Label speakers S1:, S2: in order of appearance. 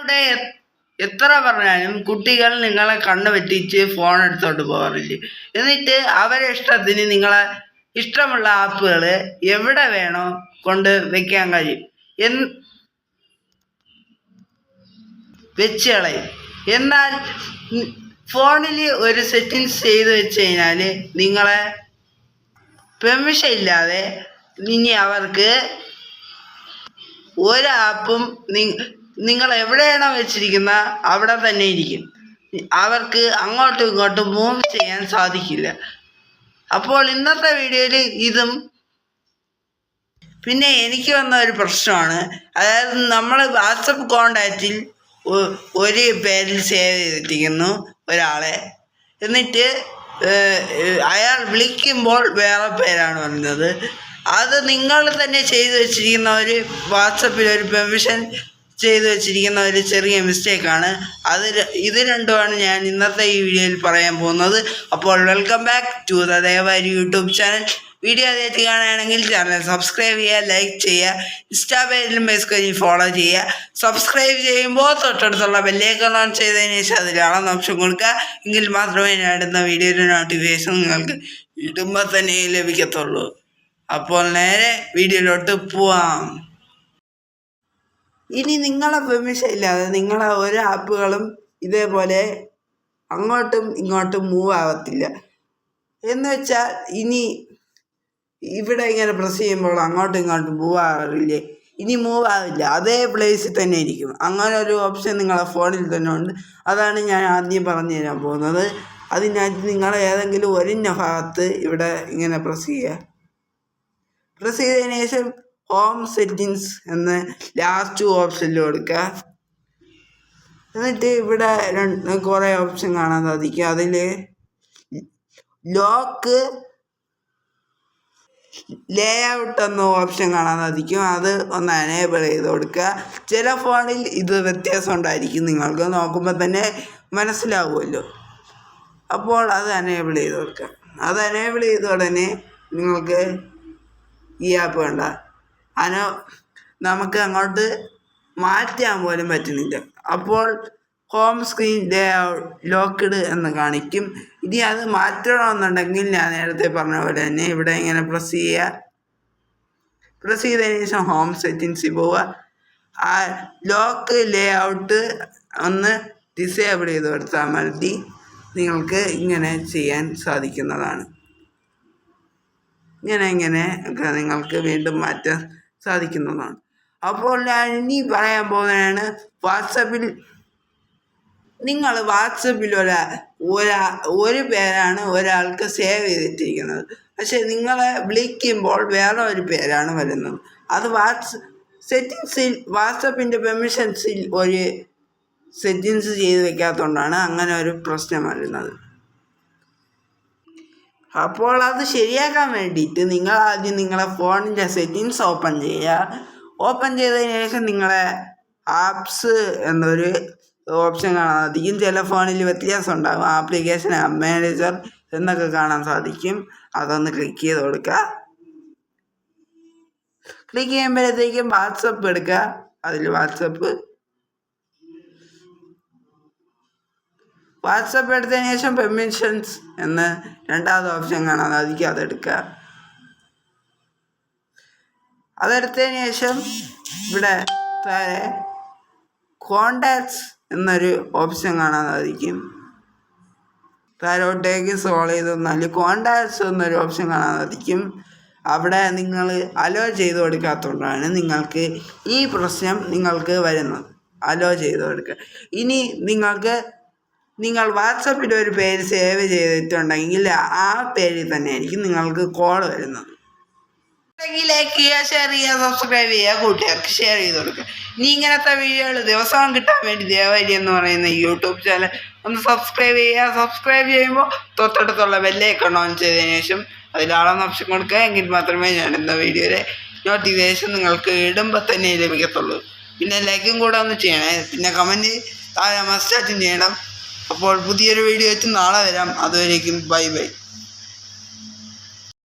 S1: നിങ്ങളുടെ എത്ര പറഞ്ഞാലും കുട്ടികൾ നിങ്ങളെ കണ്ണു വെട്ടിച്ച് ഫോൺ എടുത്തോണ്ട് പോകാറില്ല? എന്നിട്ട് അവരെ ഇഷ്ടത്തിന് നിങ്ങളെ ഇഷ്ടമുള്ള ആപ്പുകൾ എവിടെ വേണോ കൊണ്ട് വെക്കാൻ കഴിയും. എന്ന് വെച്ച് കളയും. എന്നാൽ ഫോണിൽ ഒരു സെറ്റിങ്സ് ചെയ്ത് വെച്ച് കഴിഞ്ഞാൽ നിങ്ങളെ പെർമിഷൻ ഇല്ലാതെ ഇനി അവർക്ക് ഒരു ആപ്പും നിങ്ങൾ എവിടെയാണോ വെച്ചിരിക്കുന്ന? അവിടെ തന്നെ ഇരിക്കും. അവർക്ക് അങ്ങോട്ടും ഇങ്ങോട്ടും മൂവ് ചെയ്യാൻ സാധിക്കില്ല. അപ്പോൾ ഇന്നത്തെ വീഡിയോയിൽ ഇതും പിന്നെ എനിക്ക് വന്ന ഒരു പ്രശ്നമാണ്. അതായത് നമ്മൾ വാട്സപ്പ് കോണ്ടാക്റ്റിൽ ഒരു പേരിൽ സേവ് ചെയ്തിരിക്കുന്നു ഒരാളെ. എന്നിട്ട് അയാൾ വിളിക്കുമ്പോൾ വേറെ പേരാണ് വരുന്നത് അത് നിങ്ങൾ തന്നെ ചെയ്തു വെച്ചിരിക്കുന്ന ഒരു വാട്സപ്പിൽ ഒരു പെർമിഷൻ ചെയ്തു വെച്ചിരിക്കുന്ന ഒരു ചെറിയ മിസ്റ്റേക്കാണ്. അത് ഇത് രണ്ടുമാണ് ഞാൻ ഇന്നത്തെ ഈ വീഡിയോയിൽ പറയാൻ പോകുന്നത്. അപ്പോൾ welcome back to the Devari YouTube channel. Video ആദ്യമായിട്ട് കാണുകയാണെങ്കിൽ ചാനൽ സബ്സ്ക്രൈബ് ചെയ്യുക ലൈക്ക് ചെയ്യുക ഇൻസ്റ്റാ പേജിലും ഫേസ്ബുക്കിൽ ഫോളോ ചെയ്യുക. സബ്സ്ക്രൈബ് ചെയ്യുമ്പോൾ തൊട്ടടുത്തുള്ള ബെല്ലേക്കൺ ഓൺ ചെയ്തതിന് ശേഷം അതിൽ അളന്ന് ഓപ്ഷൻ കൊടുക്കുക. എങ്കിൽ മാത്രമേ ഞാൻ ഇടുന്ന വീഡിയോയുടെ നോട്ടിഫിക്കേഷൻ നിങ്ങൾക്ക് ഇടുമ്പോൾ തന്നെ ലഭിക്കത്തുള്ളൂ. അപ്പോൾ നേരെ വീഡിയോയിലോട്ട് പോവാം. ഇനി നിങ്ങളെ പെർമിഷൻ ഇല്ലാതെ നിങ്ങളെ ഒരു ആപ്പുകളും ഇതേപോലെ അങ്ങോട്ടും ഇങ്ങോട്ടും മൂവ് ആവത്തില്ല. എന്ന് വെച്ചാൽ ഇനി ഇവിടെ ഇങ്ങനെ പ്രസ് ചെയ്യുമ്പോൾ അങ്ങോട്ടും ഇങ്ങോട്ടും മൂവ് ആവാറില്ലേ? ഇനി മൂവ് ആവില്ല. അതേ പ്ലേസിൽ തന്നെ ഇരിക്കും. അങ്ങനെ ഒരു ഓപ്ഷൻ നിങ്ങളെ ഫോണിൽ തന്നെ ഉണ്ട്. അതാണ് ഞാൻ ആദ്യം പറഞ്ഞു തരാൻ പോകുന്നത്. അതിനകത്ത് നിങ്ങൾ ഏതെങ്കിലും ഒരിഞ്ഞ ഭാഗത്ത് ഇവിടെ ഇങ്ങനെ പ്രസ് ചെയ്യുക. പ്രസ് ചെയ്തതിന് ശേഷം ഹോം സെറ്റിങ്സ് എന്ന് ലാസ്റ്റ് ഓപ്ഷനിൽ കൊടുക്കുക എന്നിട്ട് ഇവിടെ രണ്ട് കുറേ ഓപ്ഷൻ കാണാൻ സാധിക്കും. അതിൽ ലോക്ക് ലേ ഔട്ട് എന്ന ഓപ്ഷൻ കാണാൻ സാധിക്കും. അത് ഒന്ന് അനേബിൾ ചെയ്ത് കൊടുക്കുക ചില ഫോണിൽ ഇത് വ്യത്യാസം ഉണ്ടായിരിക്കും. നിങ്ങൾക്ക് നോക്കുമ്പോൾ തന്നെ മനസ്സിലാവുമല്ലോ. അപ്പോൾ അത് അനേബിൾ ചെയ്ത് കൊടുക്കുക അത് അനേബിൾ ചെയ്ത ഉടനെ നിങ്ങൾക്ക് ഈ ആപ്പ് വേണ്ട. അനോ നമുക്ക് അങ്ങോട്ട് മാറ്റാൻ പോലും പറ്റുന്നില്ല. അപ്പോൾ ഹോം സ്ക്രീൻ ലേ ലോക്ക്ഡ് എന്ന് കാണിക്കും. ഇനി അത് മാറ്റണമെന്നുണ്ടെങ്കിൽ ഞാൻ നേരത്തെ പറഞ്ഞ പോലെ തന്നെ ഇവിടെ ഇങ്ങനെ പ്രസ് ചെയ്യുക. പ്രസ് ചെയ്തതിന് ശേഷം ഹോം സെറ്റിങ്സിൽ പോവുക. ആ ലോക്ക് ലേ ഔട്ട് ഒന്ന് ഡിസേബിൾ ചെയ്ത് കൊടുത്താൽ മതി. നിങ്ങൾക്ക് ഇങ്ങനെ ചെയ്യാൻ സാധിക്കുന്നതാണ്. ഇങ്ങനെ ഇങ്ങനെ നിങ്ങൾക്ക് വീണ്ടും മാറ്റാൻ സാധിക്കുന്നതാണ്. അപ്പോൾ ഞാൻ ഇനി പറയാൻ പോകുന്നതാണ് വാട്സപ്പിൽ നിങ്ങൾ വാട്സപ്പിൽ ഒരാ ഒരാ ഒരു പേരാണ് ഒരാൾക്ക് സേവ് ചെയ്തിട്ടിരിക്കുന്നത്. പക്ഷേ നിങ്ങളെ വിളിക്കുമ്പോൾ വേറെ ഒരു പേരാണ് വരുന്നത്. അത് വാട്സ് സെറ്റിങ്സിൽ വാട്സപ്പിന്റെ പെർമിഷൻസിൽ ഒരു സെറ്റിങ്സ് ചെയ്ത് വെക്കാത്തതുകൊണ്ടാണ് അങ്ങനെ ഒരു പ്രശ്നം വരുന്നത്. അപ്പോൾ അത് ശരിയാക്കാൻ വേണ്ടിയിട്ട് നിങ്ങൾ ആദ്യം നിങ്ങളെ ഫോണിന്റെ സെറ്റിങ്സ് ഓപ്പൺ ചെയ്യുക. ഓപ്പൺ ചെയ്തതിന് ശേഷം നിങ്ങളെ ആപ്സ് എന്നൊരു ഓപ്ഷൻ കാണാൻ സാധിക്കും. ചില ഫോണിൽ വ്യത്യാസം ഉണ്ടാകും. ആപ്ലിക്കേഷൻ മാനേജർ എന്നൊക്കെ കാണാൻ സാധിക്കും. അതൊന്ന് ക്ലിക്ക് ചെയ്ത് കൊടുക്കുക. ക്ലിക്ക് ചെയ്യുമ്പോഴത്തേക്കും വാട്സപ്പ് എടുക്കുക. അതിൽ വാട്സപ്പ് വാട്സപ്പ് എടുത്തതിന് ശേഷം പെർമിഷൻസ് എന്ന് രണ്ടാമത് ഓപ്ഷൻ കാണാൻ സാധിക്കും അതെടുക്കുക അതെടുത്തതിന് ശേഷം ഇവിടെ താഴെ കോണ്ടാക്ട്സ് എന്നൊരു ഓപ്ഷൻ കാണാൻ സാധിക്കും താരോട്ടേക്ക് സോൾ ചെയ്ത് തന്നാൽ കോണ്ടാക്ട്സ് എന്നൊരു ഓപ്ഷൻ കാണാൻ സാധിക്കും അവിടെ നിങ്ങൾ അലോ ചെയ്ത് കൊടുക്കാത്തതുകൊണ്ടാണ് നിങ്ങൾക്ക് ഈ പ്രശ്നം നിങ്ങൾക്ക് വരുന്നത്. അലോ ചെയ്ത് കൊടുക്കുക. ഇനി നിങ്ങൾക്ക് നിങ്ങൾ വാട്സപ്പിൽ ഒരു പേര് സേവ് ചെയ്തിട്ടുണ്ടെങ്കിൽ ആ പേരിൽ തന്നെ ആയിരിക്കും നിങ്ങൾക്ക് കോൾ വരുന്നത്. ലൈക്ക് ചെയ്യുക ഷെയർ ചെയ്യുക സബ്സ്ക്രൈബ് ചെയ്യുക കൂട്ടുകാർക്ക് ഷെയർ ചെയ്ത് കൊടുക്കുക. ഇനി ഇങ്ങനത്തെ വീഡിയോകൾ ദിവസവും കിട്ടാൻ വേണ്ടി ദേവാലി എന്ന് പറയുന്ന യൂട്യൂബ് ചാനൽ ഒന്ന് സബ്സ്ക്രൈബ് ചെയ്യുക. സബ്സ്ക്രൈബ് ചെയ്യുമ്പോൾ തൊട്ടടുത്തുള്ള ബെല്ലേക്കൺ ഓൺ ചെയ്തതിന് ശേഷം അതിൽ ഓപ്ഷൻ കൊടുക്കുക. എങ്കിൽ മാത്രമേ ഞാൻ എന്ന വീഡിയോയുടെ നോട്ടിഫിക്കേഷൻ നിങ്ങൾക്ക് ഇടുമ്പോൾ തന്നെ ലഭിക്കത്തുള്ളൂ. പിന്നെ ലൈക്കും കൂടെ ഒന്ന് ചെയ്യണേ. പിന്നെ കമന്റ് താഴെ മസ്റ്റാറ്റും ചെയ്യണം. അപ്പോൾ പുതിയൊരു വീഡിയോ വെച്ച് നാളെ വരാം. അതുവരേക്കും ബൈ ബൈ.